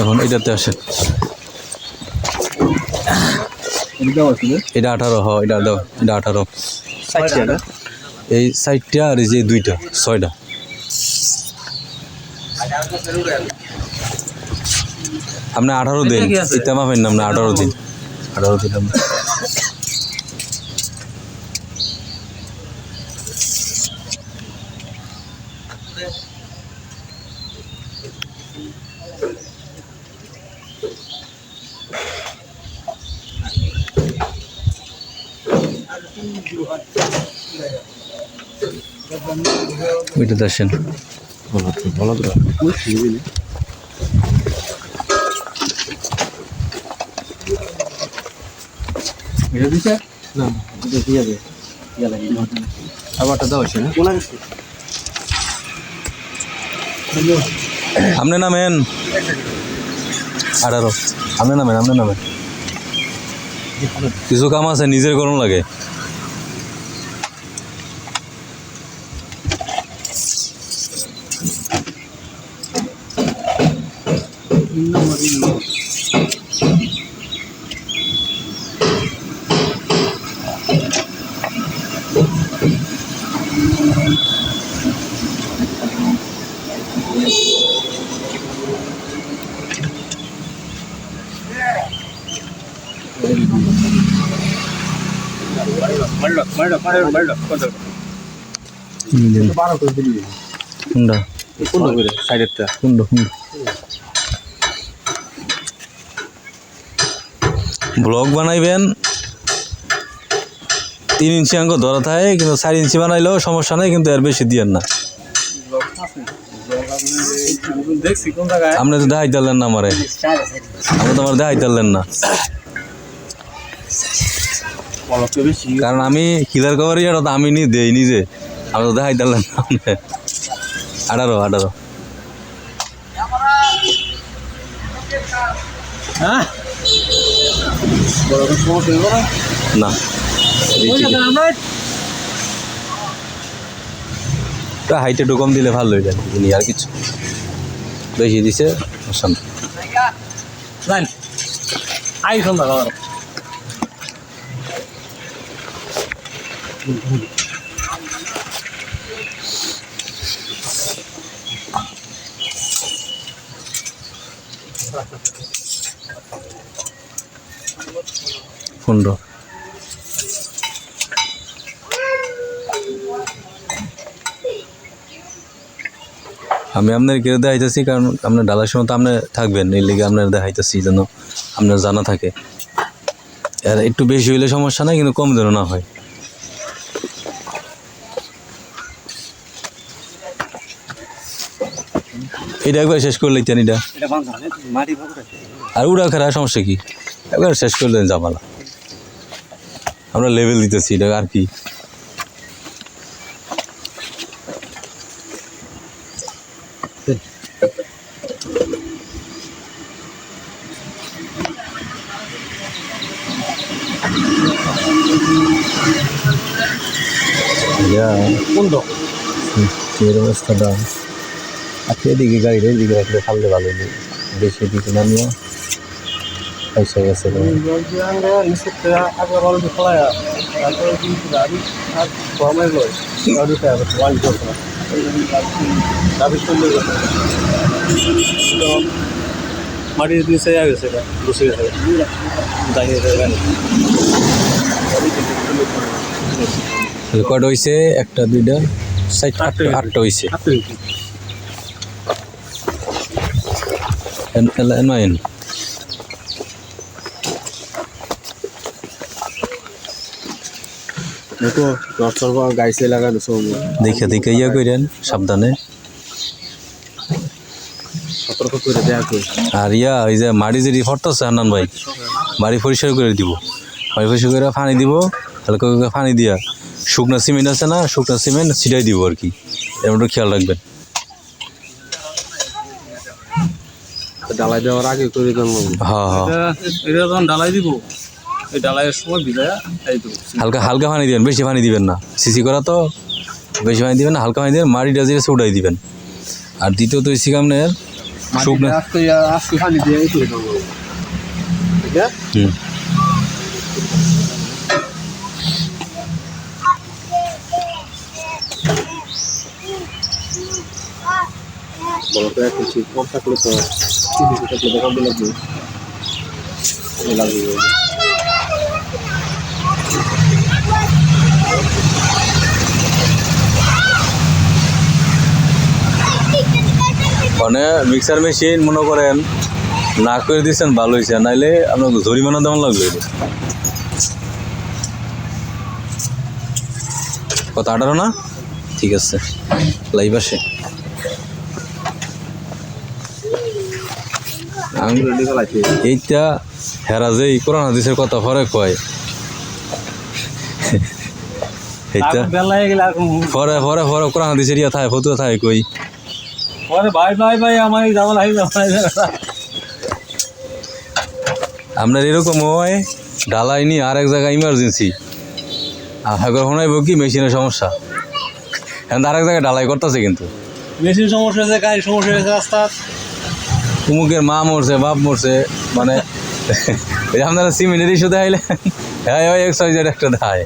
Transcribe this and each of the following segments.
এখন এটাতে আসেন এটা আঠারো হ এটা দাও এটা আঠারো। এই সাইডটা আর এই যে দুইটা ছয়টা। আপনি আঠারো দিন কি আছে? না আপনি আঠারো দিন। আঠারো দিন আপনি ওইটাতে আসেন। এটা দিছে? না এটা দিয়ে দে। ইয়া লাগে আবারটা দাও আছে না আপনি নামেন। আঠারো আপনি নামেন আপনি নামেন। কিছু কাম আছে নিজের করুন লাগে। করে সাইডেরটা? ব্লগ বানাইবেন। তিন ইঞ্চি আঙ্ক ধরা থাকে কিন্তু চার ইঞ্চি বানাইলেও সমস্যা নেই কিন্তু এর বেশি দিয়েন না। আপনি তো দেখাই দিলেন না আমারে। আপনি তো আমার দেখাই দিলেন না। কারণ আমি খিদার কভার ইয়াটা তো আমি নি দেই নিজে। আমি তো দেখাই আপনি আঠারো আঠারো। হ্যাঁ? না। হাইটে একটু কম দিলে ভালো হয়ে যায় জিনিস আর কিছু। বেশি দিছে। লাইন আই সন্ধ্যা পনেরো। আমি আপনার কেউ দেখাইতেছি কারণ আপনার ডালার সময় তো আপনি থাকবেন এই লিগে আপনার দেখাইতেছি যেন আপনার জানা থাকে। আর একটু বেশি হইলে সমস্যা নাই, কিন্তু কম যেন না হয়। এটা একবার শেষ করলে ইত্যাদিটা এটা। ভাগটা আর উড়া খেলা সমস্যা কি? একবার শেষ করলেন জামালা আমরা লেভেল দিতেছি এটা আর কি? কোন তো এর অবস্থাটা। আচ্ছা এদিকে গাড়িটা এদিকে রাখলে ফাললে ভালো হলো বেশি এদিকে নামিয়ে পয়সা গেছে মাটি দিয়ে সে গেছে বসে গেছে। দাঁড়িয়ে কয়টা হয়েছে একটা দুইটা সাইড আটটা আটটা হয়েছে এনমাইন দেখো দেখে ইয়ে করেন সাবধানে আর ইয়া ওই যে মাটি যদি ফটতেছে হান্নান ভাই বাড়ি পরিষ্কার করে দিব। বাড়ি পরিষ্কার করে পানি দিব হালকা পানি দিয়া। শুকনা সিমেন্ট আছে না শুকনা সিমেন্ট ছিটাই দিব আর কি। এর মধ্যে খেয়াল রাখবেন ডালাই দেওয়ার আগে করে দেন হ্যাঁ হ্যাঁ এটা যখন ডালাই দিব এই ডালাইয়ের সময় ভিজায় এই দেবো হালকা হালকা পানি দিবেন বেশি পানি দিবেন না। সিসি করা তো বেশি পানি দিবেন না হালকা পানি দিবেন মাটিটা যে উঠাই দিবেন। আর দ্বিতীয়ত হচ্ছে আপনার শুকনো পানি দিয়ে এই করে দেবো ঠিক হুম কম থাকলে তো লাগবে। লাগবে। মানে মিক্সার মেশিন মনে করেন, না করে দিচ্ছেন ভালো হয়েছে। নাইলে আপনার জরিমানা লাগল। এটা। কত আঠারো না? ঠিক আছে। লাইভ আসে। এইটা হেরা যে করোনা দিছের কথা ফরে কয়। এইটা দিছে ইয়া থাকে ফতুয়া থাকে কই। পরে ভাই ভাই ভাই আমার জামাল হাই আপনার এরকম হয় ঢালাই নি আর এক জায়গায় ইমার্জেন্সি আর হাগর শোনাইব কি মেশিনের সমস্যা? এখন আর এক জায়গায় ঢালাই করতেছে কিন্তু। মেশিন সমস্যা হয়েছে গাড়ির সমস্যা হয়েছে রাস্তা উমুকের মা মরছে, বাপ মরছে মানে আপনারা সিমেন্টের ইস্যু দেখাইলে হ্যাঁ ওই একশো হাজার একটা দেখায়।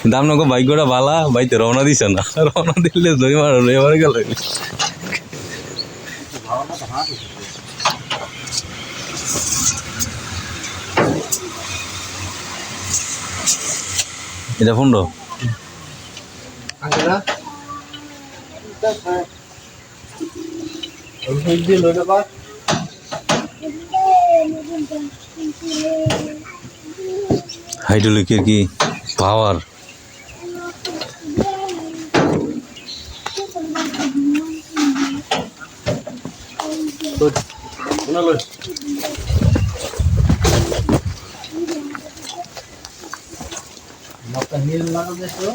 কিন্তু আপনাকে ভাগ্যটা বালা বাইতে রওনা দিছে না, রওনা দিলে দই এটা পনেরো আঙ্কেলা ওই দিয়ে লইলে বা হাইড্রোলিকের কি পাওয়ার মাথা হিল লাগা দেখো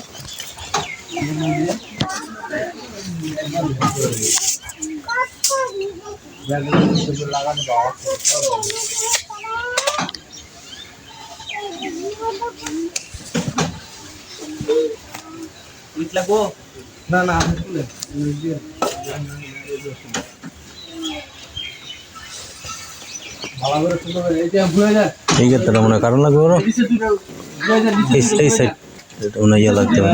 লাগবো না না আপনি তুলে ভালো করে তুলে এইটা ভুলে যায় এই ক্ষেত্রে মনে কারণ লাগবে ওরা এই এই সাইড মনে ইয়ে লাগতে হবে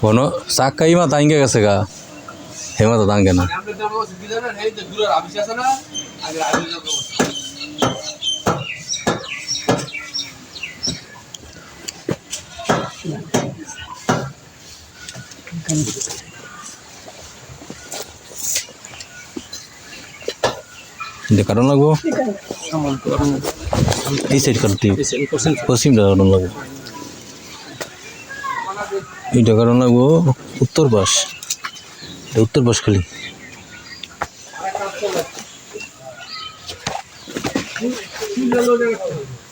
কোনো চাক্কা ইমা তাঙ্গে গেছে গা হেমা তো তাঙ্গে না এটা কারণ লাগবো এই সাইড কাটতে পশ্চিমটা কারণ লাগবো এইটা কারণ লাগবো উত্তর পাশ এটা উত্তর পাশ খালি Thank you.